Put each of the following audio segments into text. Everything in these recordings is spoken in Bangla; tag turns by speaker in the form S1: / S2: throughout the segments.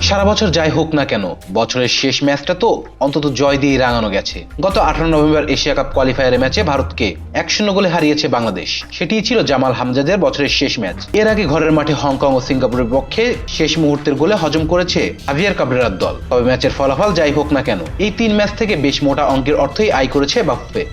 S1: সারা বছর যাই হোক না কেন, বছরের শেষ ম্যাচটা তো অন্তত জয় দিয়ে রাঙানো গেছে। গত আঠারো নভেম্বর এশিয়া কাপ কোয়ালিফায়ারের ম্যাচে ভারতকে এক শূন্য গোলে হারিয়েছে বাংলাদেশ। সেটিই ছিল জামাল হামজাদের বছরের শেষ ম্যাচ। এর আগে ঘরের মাঠে হংকং ও সিঙ্গাপুরের পক্ষে শেষ মুহূর্তের গোলে হজম করেছে আভিয়ার কাবরেরার দল। তবে ম্যাচের ফলাফল যাই হোক না কেন, এই তিন ম্যাচ থেকে বেশ মোটা অঙ্কের অর্থই আয় করেছে বাফুফে।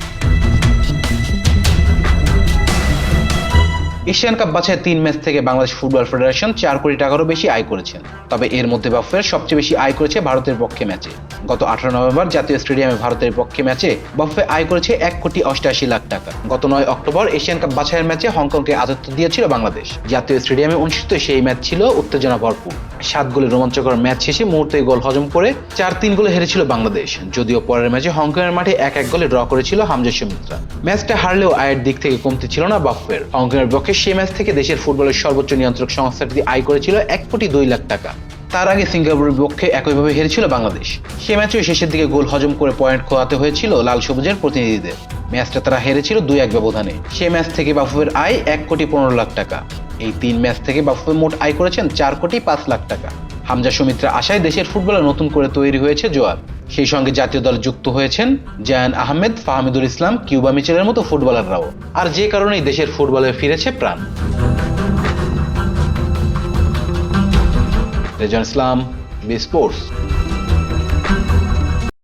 S1: এশিয়ান কাপ বাছাই তিন ম্যাচ থেকে বাংলাদেশ ফুটবল ফেডারেশন চার কোটি টাকারও বেশি আয় করেছেন। তবে এর মধ্যে বাফের সবচেয়ে বেশি আয় করেছে ভারতের পক্ষে ম্যাচে। গত আঠারো নভেম্বর জাতীয় স্টেডিয়ামে ভারতের পক্ষে ম্যাচে বাফুফে আয় করেছে এক কোটি অষ্টাশি লাখ টাকা। গত নয় অক্টোবর এশিয়ান কাপ বাছাইয়ের ম্যাচে হংকংকে আতিথ্য দিয়েছিল বাংলাদেশ। জাতীয় স্টেডিয়ামে অনুষ্ঠিত সেই ম্যাচ ছিল উত্তেজনা ভরপুর। সাত গোলে রোমাঞ্চকর ম্যাচ শেষে মুহূর্তে গোল হজম করে চার তিন গোলে হেরেছিল বাংলাদেশ। যদিও পরের ম্যাচে হংকংয়ের মাঠে এক এক গোলে ড্র করেছিল হামজা সুমিত্রা। ম্যাচটা হারলেও আয়ের দিক থেকে কমতি ছিল না বাফের হংকংয়ের পক্ষে সেই ম্যাচ থেকে দেশের ফুটবলের সর্বোচ্চ নিয়ন্ত্রক সংস্থাটি আয় করেছিল এক কোটি দুই লাখ টাকা। তার আগে সিঙ্গাপুরের পক্ষে একইভাবে হেরেছিল বাংলাদেশ। সে ম্যাচেও শেষের দিকে গোল হজম করে পয়েন্ট খোয়াতে হয়েছিল লাল সবুজের প্রতিনিধিদের। ম্যাচটা তারা হেরেছিল দুই এক ব্যবধানে। সে ম্যাচ থেকে বাফুফের আয় এক কোটি পনেরো লাখ টাকা। এই তিন ম্যাচ থেকে বাফুফে মোট আয় করেছেন চার কোটি পাঁচ লাখ টাকা। হামজা সুমিত্রা আশায় দেশের ফুটবলে নতুন করে তৈরি হয়েছে জোয়ার। সেই সঙ্গে জাতীয় দলে যুক্ত হয়েছেন জায়ান আহমেদ, ফাহমিদুল ইসলাম, কিউবা মিচেলের মতো ফুটবলাররাও। আর যে কারণেই দেশের ফুটবলে ফিরেছে প্রাণ। রেজান ইসলাম বি স্পোর্টস